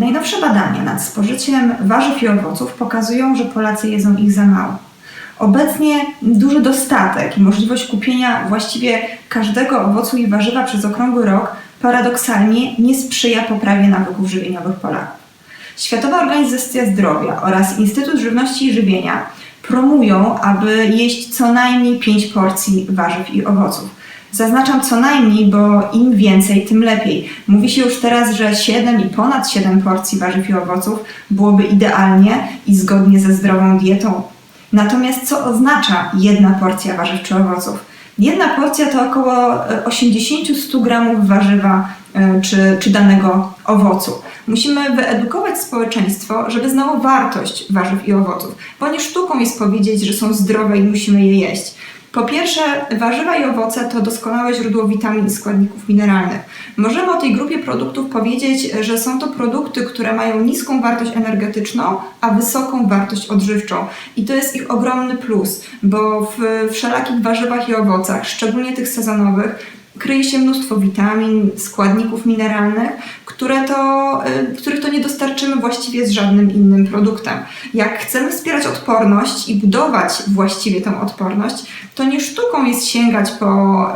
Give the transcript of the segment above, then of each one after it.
Najnowsze badania nad spożyciem warzyw i owoców pokazują, że Polacy jedzą ich za mało. Obecnie duży dostatek i możliwość kupienia właściwie każdego owocu i warzywa przez okrągły rok paradoksalnie nie sprzyja poprawie nawyków żywieniowych Polaków. Światowa Organizacja Zdrowia oraz Instytut Żywności i Żywienia promują, aby jeść co najmniej 5 porcji warzyw i owoców. Zaznaczam co najmniej, bo im więcej, tym lepiej. Mówi się już teraz, że 7 i ponad 7 porcji warzyw i owoców byłoby idealnie i zgodnie ze zdrową dietą. Natomiast co oznacza jedna porcja warzyw czy owoców? Jedna porcja to około e, 80-100 gramów warzywa e, czy, czy danego owocu. Musimy wyedukować społeczeństwo, żeby znało wartość warzyw i owoców, bo nie sztuką jest powiedzieć, że są zdrowe i musimy je jeść. Po pierwsze, warzywa i owoce to doskonałe źródło witamin i składników mineralnych. Możemy o tej grupie produktów powiedzieć, że są to produkty, które mają niską wartość energetyczną, a wysoką wartość odżywczą. I to jest ich ogromny plus, bo w wszelakich warzywach i owocach, szczególnie tych sezonowych, kryje się mnóstwo witamin, składników mineralnych, które to, y, których to nie dostarczymy właściwie z żadnym innym produktem. Jak chcemy wspierać odporność i budować właściwie tą odporność, to nie sztuką jest sięgać po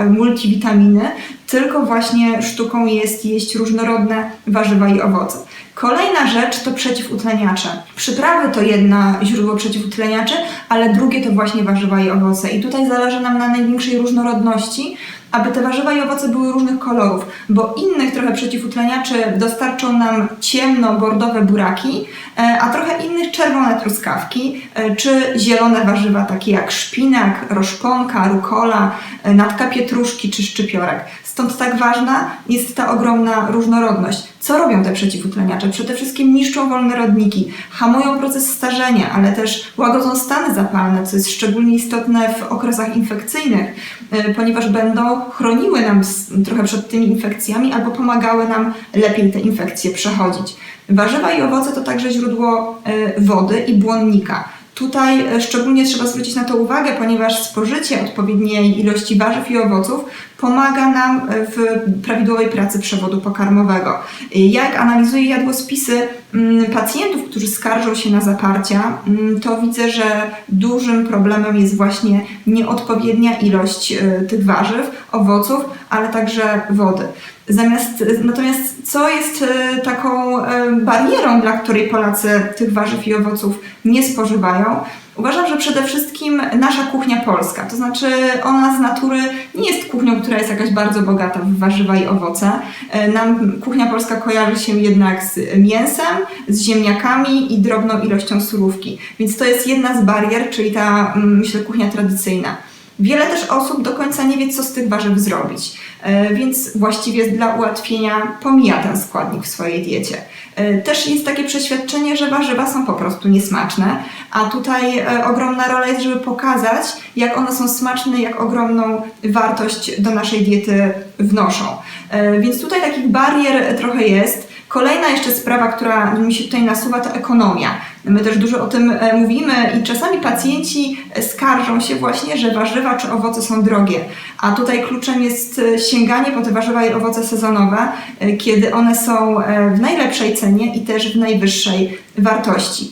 y, multivitaminy, tylko właśnie sztuką jest jeść różnorodne warzywa i owoce. Kolejna rzecz to przeciwutleniacze. Przyprawy to jedna źródło przeciwutleniaczy, ale drugie to właśnie warzywa i owoce. I tutaj zależy nam na największej różnorodności, aby te warzywa i owoce były różnych kolorów, bo innych trochę przeciwutleniaczy dostarczą nam ciemno-bordowe buraki, e, a trochę innych czerwone truskawki, e, czy zielone warzywa takie jak szpinak, roszponka, rukola, e, natka pietruszki czy szczypiorek. Stąd tak ważna jest ta ogromna różnorodność. Co robią te przeciwutleniacze? Przede wszystkim niszczą wolne rodniki, hamują proces starzenia, ale też łagodzą stany zapalne, co jest szczególnie istotne w okresach infekcyjnych, y, ponieważ będą chroniły nam trochę przed tymi infekcjami albo pomagały nam lepiej te infekcje przechodzić. Warzywa i owoce to także źródło y, wody i błonnika. Tutaj e, szczególnie trzeba zwrócić na to uwagę, ponieważ spożycie odpowiedniej ilości warzyw i owoców pomaga nam e, w prawidłowej pracy przewodu pokarmowego. E, Jak analizuję jadłospisy mm, pacjentów, którzy skarżą się na zaparcia, mm, to widzę, że dużym problemem jest właśnie nieodpowiednia ilość tych warzyw, owoców, ale także wody. Zamiast, natomiast co jest e, taką e, barierą, dla której Polacy tych warzyw i owoców nie spożywają? Uważam, że przede wszystkim nasza kuchnia polska, to znaczy ona z natury nie jest kuchnią, która jest jakaś bardzo bogata w warzywa i owoce. E, Nam kuchnia polska kojarzy się jednak z mięsem, z ziemniakami i drobną ilością surówki. Więc to jest jedna z barier, czyli ta, mm, myślę, kuchnia tradycyjna. Wiele też osób do końca nie wie, co z tych warzyw zrobić, e, więc właściwie dla ułatwienia pomija ten składnik w swojej diecie. E, Też jest takie przeświadczenie, że warzywa są po prostu niesmaczne, a tutaj e, ogromna rola jest, żeby pokazać, jak one są smaczne, jak ogromną wartość do naszej diety wnoszą. Więc tutaj takich barier trochę jest. Kolejna jeszcze sprawa, która mi się tutaj nasuwa, to ekonomia. My też dużo o tym e, mówimy i czasami pacjenci e, skarżą się właśnie, że warzywa czy owoce są drogie. A tutaj kluczem jest e, sięganie po te warzywa i owoce sezonowe, kiedy one są w najlepszej cenie i też w najwyższej wartości.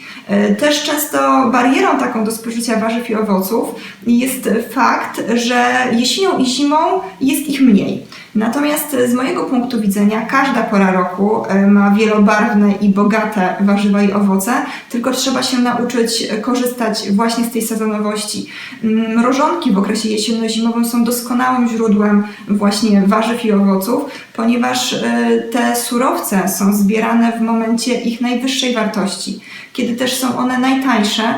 Też często barierą taką do spożycia warzyw i owoców jest fakt, że jesienią i zimą jest ich mniej. Natomiast z mojego punktu widzenia każda pora roku e, ma wielobarwne i bogate warzywa i owoce, tylko trzeba się nauczyć korzystać właśnie z tej sezonowości. Mm, Mrożonki w okresie jesienno-zimowym są doskonałym źródłem właśnie warzyw i owoców, ponieważ e, te surowce są zbierane w momencie ich najwyższej wartości, kiedy też są one najtańsze, e,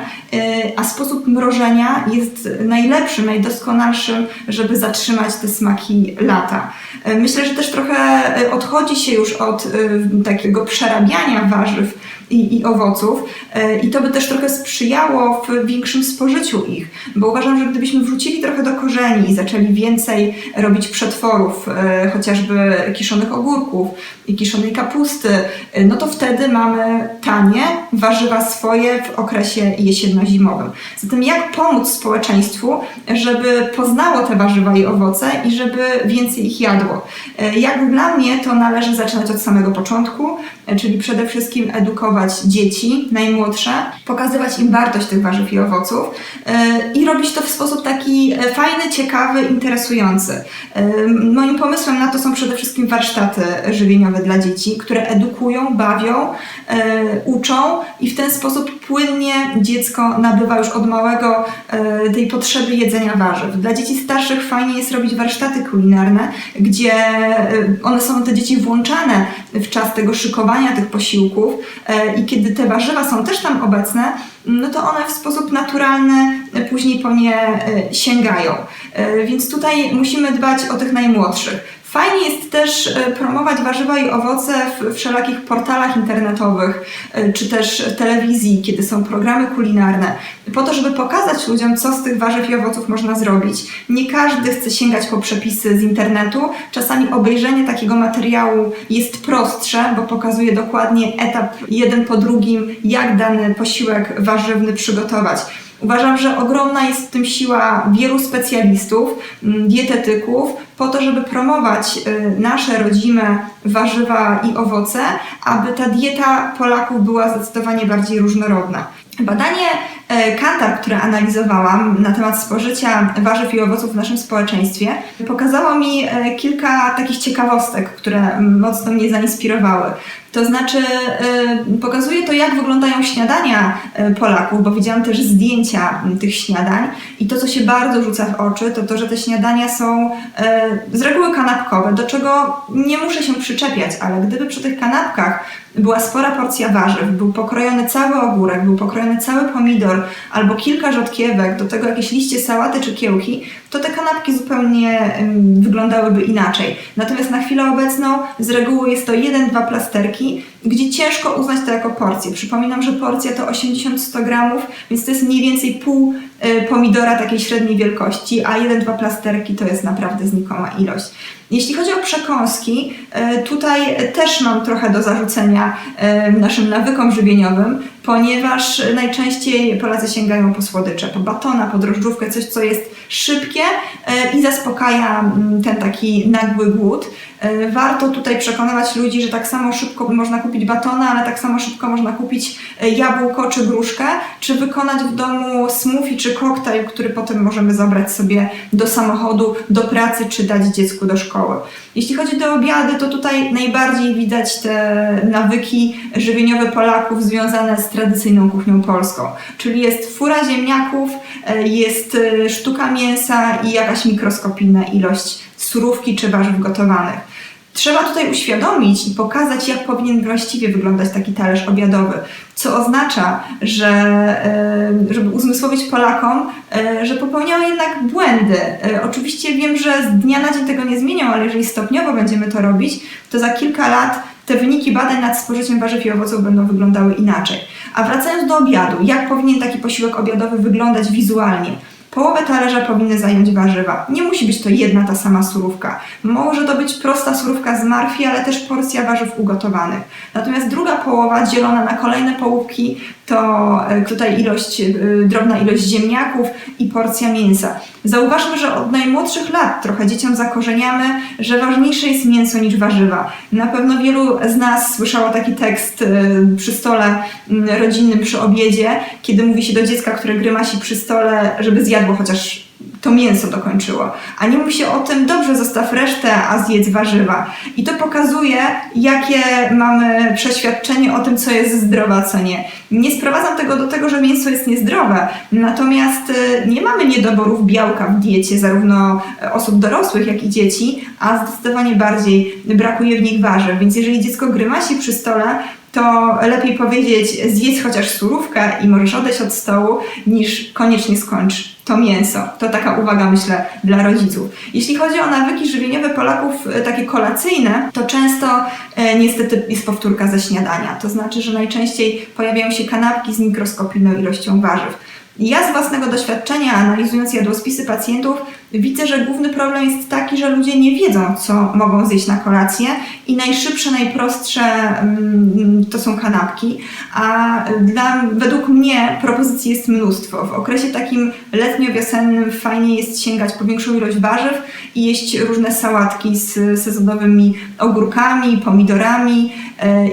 a sposób mrożenia jest najlepszym, najdoskonalszym, żeby zatrzymać te smaki lata. E, Myślę, że też trochę e, odchodzi się już od e, takiego przerabiania warzyw i, i owoców e, i to by też trochę sprzyjało w większym spożyciu ich, bo uważam, że gdybyśmy wrócili trochę do korzeni i zaczęli więcej robić przetworów, e, chociażby kiszonych ogórków i kiszonej kapusty, e, no to wtedy mamy tanie warzywa swoje w okresie jesienno-zimowym. Zatem jak pomóc społeczeństwu, żeby poznało te warzywa i owoce i żeby więcej ich jadło? Jak dla mnie to należy zaczynać od samego początku, czyli przede wszystkim edukować dzieci, najmłodsze, pokazywać im wartość tych warzyw i owoców e, i robić to w sposób taki e, fajny, ciekawy, interesujący. E, Moim pomysłem na to są przede wszystkim warsztaty żywieniowe dla dzieci, które edukują, bawią, e, uczą i w ten sposób płynnie dziecko nabywa już od małego e, tej potrzeby jedzenia warzyw. Dla dzieci starszych fajnie jest robić warsztaty kulinarne, gdzie e, one są te dzieci włączane w czas tego szykowania tych posiłków e, i kiedy te warzywa są też tam obecne, no to one w sposób naturalny później po nie e, sięgają. E, Więc tutaj musimy dbać o tych najmłodszych. Fajnie jest też e, promować warzywa i owoce w wszelakich portalach internetowych, e, czy też telewizji, kiedy są programy kulinarne, po to, żeby pokazać ludziom, co z tych warzyw i owoców można zrobić. Nie każdy chce sięgać po przepisy z internetu. Czasami obejrzenie takiego materiału jest prostsze, bo pokazuje dokładnie etap jeden po drugim, jak dany posiłek warzywny przygotować. Uważam, że ogromna jest w tym siła wielu specjalistów, mm, dietetyków, po to, żeby promować y, nasze rodzime warzywa i owoce, aby ta dieta Polaków była zdecydowanie bardziej różnorodna. Badanie Kantar, które analizowałam na temat spożycia warzyw i owoców w naszym społeczeństwie, pokazało mi e, kilka takich ciekawostek, które mocno mnie zainspirowały. To znaczy, e, pokazuje to, jak wyglądają śniadania e, Polaków, bo widziałam też zdjęcia tych śniadań i to, co się bardzo rzuca w oczy, to to, że te śniadania są e, z reguły kanapkowe, do czego nie muszę się przyczepiać, ale gdyby przy tych kanapkach była spora porcja warzyw, był pokrojony cały ogórek, był pokrojony cały pomidor albo kilka rzodkiewek, do tego jakieś liście sałaty czy kiełki, to te kanapki zupełnie em, wyglądały inaczej. Natomiast na chwilę obecną z reguły jest to 1-2 plasterki, gdzie ciężko uznać to jako porcję. Przypominam, że porcja to 80-100 gramów, więc to jest mniej więcej pół e, pomidora takiej średniej wielkości, a 1-2 plasterki to jest naprawdę znikoma ilość. Jeśli chodzi o przekąski, e, tutaj też mam trochę do zarzucenia e, naszym nawykom żywieniowym, ponieważ najczęściej Polacy sięgają po słodycze, po batona, po drożdżówkę, coś co jest szybkie e, i zaspokaja mm, ten taki nagły głód. E, Warto tutaj przekonywać ludzi, że tak samo szybko można kupić batona, ale tak samo szybko można kupić e, jabłko czy gruszkę, czy wykonać w domu smoothie czy koktajl, który potem możemy zabrać sobie do samochodu, do pracy czy dać dziecku do szkoły. Jeśli chodzi o obiady, to tutaj najbardziej widać te nawyki żywieniowe Polaków związane z tradycyjną kuchnią polską. Czyli jest fura ziemniaków, e, jest e, sztuka mięsa i jakaś mikroskopijna ilość surówki czy warzyw gotowanych. Trzeba tutaj uświadomić i pokazać, jak powinien właściwie wyglądać taki talerz obiadowy, co oznacza, że e, żeby uzmysłowić Polakom, że popełniają jednak błędy. Oczywiście wiem, że z dnia na dzień tego nie zmienią, ale jeżeli stopniowo będziemy to robić, to za kilka lat te wyniki badań nad spożyciem warzyw i owoców będą wyglądały inaczej. A wracając do obiadu, jak powinien taki posiłek obiadowy wyglądać wizualnie? Połowę talerza powinny zająć warzywa. Nie musi być to jedna ta sama surówka. Może to być prosta surówka z marchwi, ale też porcja warzyw ugotowanych. Natomiast druga połowa, dzielona na kolejne połówki, to e, tutaj ilość, e, drobna ilość ziemniaków i porcja mięsa. Zauważmy, że od najmłodszych lat trochę dzieciom zakorzeniamy, że ważniejsze jest mięso niż warzywa. Na pewno wielu z nas słyszało taki tekst e, przy stole m, rodzinnym, przy obiedzie, kiedy mówi się do dziecka, które grymasi przy stole, żeby zjadło chociaż to mięso dokończyło. A nie mówi się o tym, dobrze, zostaw resztę, a zjedz warzywa. I to pokazuje, jakie mamy przeświadczenie o tym, co jest zdrowe, a co nie. Nie sprowadzam tego do tego, że mięso jest niezdrowe, natomiast y, nie mamy niedoborów białka w diecie zarówno e, osób dorosłych, jak i dzieci, a zdecydowanie bardziej brakuje w nich warzyw. Więc jeżeli dziecko grymasi przy stole, to lepiej powiedzieć zjedz chociaż surówkę i możesz odejść od stołu, niż koniecznie skończ to mięso. To taka uwaga, myślę, dla rodziców. Jeśli chodzi o nawyki żywieniowe Polaków, e, takie kolacyjne, to często e, niestety jest powtórka ze śniadania. To znaczy, że najczęściej pojawiają się kanapki z mikroskopijną ilością warzyw. Ja z własnego doświadczenia, analizując jadłospisy pacjentów, widzę, że główny problem jest taki, że ludzie nie wiedzą, co mogą zjeść na kolację i najszybsze, najprostsze mm, to są kanapki, a dla, według mnie propozycji jest mnóstwo. W okresie takim letnio-wiosennym fajnie jest sięgać po większą ilość warzyw i jeść różne sałatki z sezonowymi ogórkami, pomidorami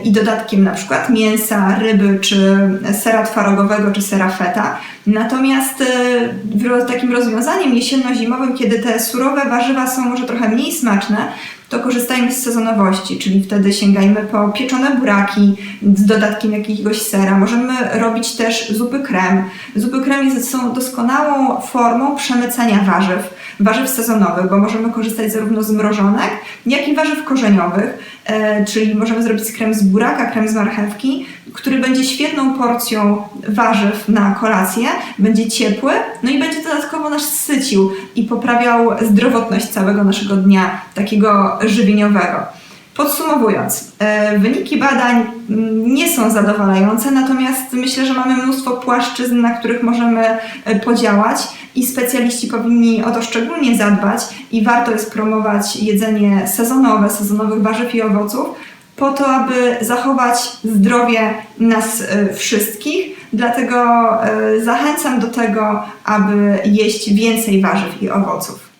i dodatkiem na przykład mięsa, ryby, czy sera twarogowego, czy sera feta. Natomiast e, takim rozwiązaniem jesienno-zimowym, kiedy te surowe warzywa są może trochę mniej smaczne, to korzystajmy z sezonowości, czyli wtedy sięgajmy po pieczone buraki z dodatkiem jakiegoś sera. Możemy robić też zupy krem. Zupy krem są doskonałą formą przemycania warzyw, warzyw sezonowych, bo możemy korzystać zarówno z mrożonek, jak i warzyw korzeniowych, e, czyli możemy zrobić krem z buraka, krem z marchewki, który będzie świetną porcją warzyw na kolację, będzie ciepły, no i będzie dodatkowo nas sycił i poprawiał zdrowotność całego naszego dnia, takiego żywieniowego. Podsumowując, e, wyniki badań mm, nie są zadowalające, natomiast myślę, że mamy mnóstwo płaszczyzn, na których możemy e, podziałać i specjaliści powinni o to szczególnie zadbać i warto jest promować jedzenie sezonowe, sezonowych warzyw i owoców, po to, aby zachować zdrowie nas e, wszystkich. Dlatego e, zachęcam do tego, aby jeść więcej warzyw i owoców.